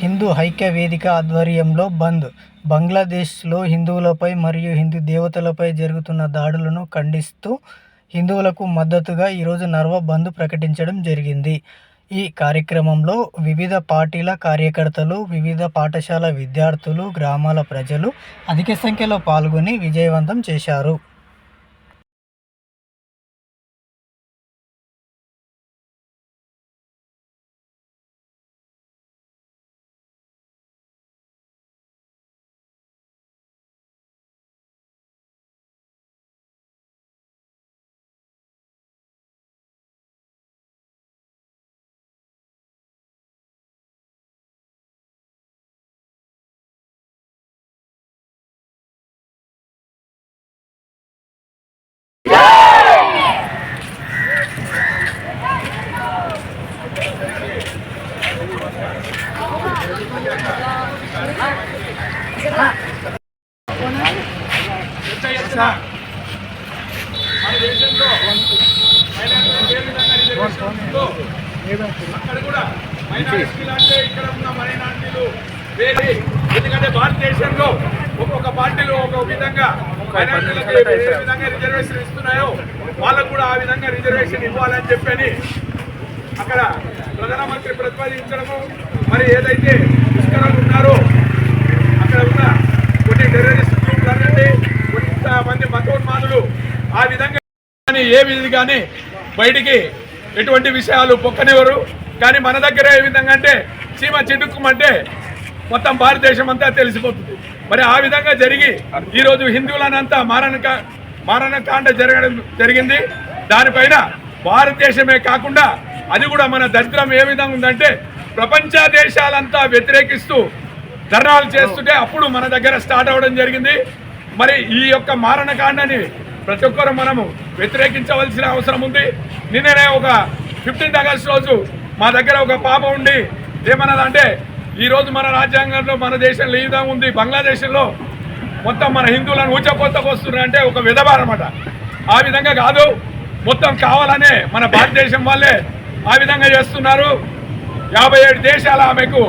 హిందూ ఐక్య వేదిక ఆధ్వర్యంలో బంద్. బంగ్లాదేశ్లో హిందువులపై మరియు హిందూ దేవతలపై జరుగుతున్న దాడులను ఖండిస్తూ హిందువులకు మద్దతుగా ఈరోజు నర్వ బంద్ ప్రకటించడం జరిగింది. ఈ కార్యక్రమంలో వివిధ పార్టీల కార్యకర్తలు వివిధ పాఠశాల విద్యార్థులు గ్రామాల ప్రజలు అధిక సంఖ్యలో పాల్గొని విజయవంతం చేశారు. మన దేశంలో ఏ విధంగా అక్కడ కూడా అంటే ఇక్కడ ఉన్న మైనారిటీలు వేరే ఎందుకంటే భారతదేశంలో ఒక్కొక్క పార్టీలు ఒక్కొక్క విధంగా మైనార్టీలకు ఏ విధంగా రిజర్వేషన్ ఇస్తున్నాయో వాళ్ళకు కూడా ఆ విధంగా రిజర్వేషన్ ఇవ్వాలని చెప్పని అక్కడ ప్రధానమంత్రి ప్రతిపాదించడము. మరి ఏదైతే ముష్కరాలు ఉన్నారో అక్కడ ఉన్న కొన్ని టెర్రరిస్ట్ గ్రూప్లు అనండి కొంతమంది మతోన్మాదులు ఆ విధంగా కానీ ఏ విధంగానే బయటికి ఎటువంటి విషయాలు పొక్కనివ్వరు. కానీ మన దగ్గర ఏ విధంగా అంటే సీమ చిటుక్కుమంటే మొత్తం భారతదేశం అంతా తెలిసిపోతుంది. మరి ఆ విధంగా జరిగి ఈరోజు హిందువులనంతా మారణ మారణకాండ జరగడం జరిగింది. దానిపైన భారతదేశమే కాకుండా అది కూడా మన దరిద్రం ఏ విధంగా ఉందంటే ప్రపంచ దేశాలంతా వ్యతిరేకిస్తూ ధర్నాలు చేస్తుంటే అప్పుడు మన దగ్గర స్టార్ట్ అవ్వడం జరిగింది. మరి ఈ యొక్క మారణకాండని ప్రతి ఒక్కరు మనము వ్యతిరేకించవలసిన అవసరం ఉంది. నిన్ననే ఒక ఫిఫ్టీన్త్ ఆగస్ట్ రోజు మా దగ్గర ఒక పాప ఉండి ఏమన్నదంటే ఈరోజు మన రాజ్యాంగంలో మన దేశంలో ఈ విధంగా ఉంది. బంగ్లాదేశ్లో మొత్తం మన హిందువులను ఊచపోతకు వస్తున్నారంటే ఒక విధవ ఆ విధంగా కాదు. మొత్తం కావాలనే మన భారతదేశం వాళ్ళే ఆ విధంగా చేస్తున్నారు. యాభై ఏడు దేశాల ఆమెకు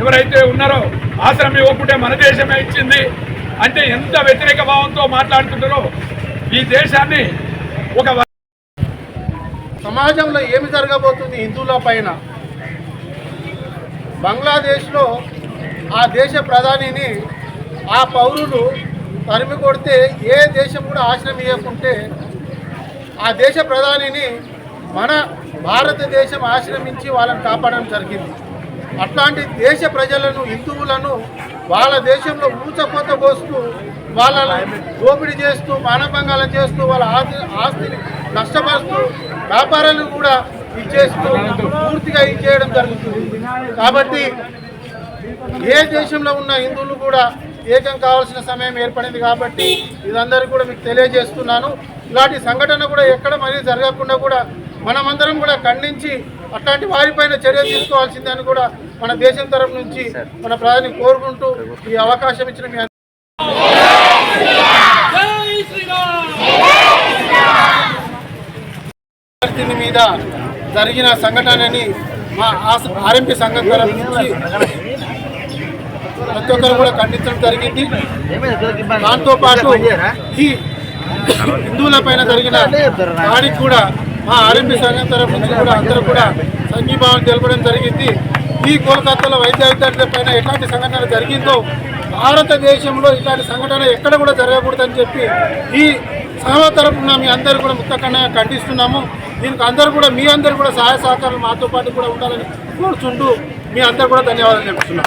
ఎవరైతే ఉన్నారో ఆశ్రమం ఇవ్వకుంటే మన దేశమే ఇచ్చింది. అంటే ఎంత వ్యతిరేక భావంతో మాట్లాడుతుంటారో ఈ దేశాన్ని ఒక సమాజంలో ఏమి జరగబోతుంది హిందువుల పైన? బంగ్లాదేశ్లో ఆ దేశ ప్రధానిని ఆ పౌరులు తరిమి కొడితే ఏ దేశం కూడా ఆశ్రయం ఇవ్వకుంటే ఆ దేశ ప్రధానిని మన భారతదేశం ఆశ్రమించి వాళ్ళని కాపాడడం జరిగింది. అట్లాంటి దేశ ప్రజలను హిందువులను వాళ్ళ దేశంలో ఊచకోత పోస్తూ వాళ్ళని దోపిడీ చేస్తూ మానభంగాలం చేస్తూ వాళ్ళ ఆస్తి ఆస్తిని నష్టపరుస్తూ వ్యాపారాలను కూడా ఇచ్చేస్తూ పూర్తిగా ఇచ్చేయడం జరుగుతుంది. కాబట్టి ఏ దేశంలో ఉన్న హిందువులు కూడా ఏకం కావాల్సిన సమయం ఏర్పడింది కాబట్టి ఇదందరికీ కూడా మీకు తెలియజేస్తున్నాను. ఇలాంటి సంఘటన కూడా ఎక్కడ మరీ జరగకుండా కూడా మనమందరం కూడా ఖండించి అట్లాంటి వారిపైన చర్య తీసుకోవాల్సిందని కూడా మన దేశం తరపు నుంచి మన ప్రధాని కోరుకుంటూ ఈ అవకాశం ఇచ్చిన మీ మీద జరిగిన సంఘటనని మా ఆర్ఎంపీ సంఘం తరపు నుంచి ప్రతి ఒక్కరు కూడా ఖండించడం జరిగింది. దాంతోపాటు ఈ హిందువుల పైన జరిగిన దాడికి కూడా మా ఆర్ఎంపీ సంఘం తరఫు నుంచి కూడా అందరూ కూడా సంఘీభావం తెలపడం జరిగింది. ఈ కోల్కతాలో వైద్య విద్యార్థుల పైన ఎట్లాంటి సంఘటన జరిగిందో భారతదేశంలో ఇట్లాంటి సంఘటన ఎక్కడ కూడా జరగకూడదని చెప్పి ఈ సభ తరపున మీ అందరూ కూడా ముక్తకన్నా ఖండిస్తున్నాము. దీనికి అందరూ కూడా మీ అందరూ కూడా సహాయ సహకారాలు మాతో పాటు కూడా ఉండాలని కోరుచుంటూ మీ అందరూ కూడా ధన్యవాదాలు చెప్తున్నాం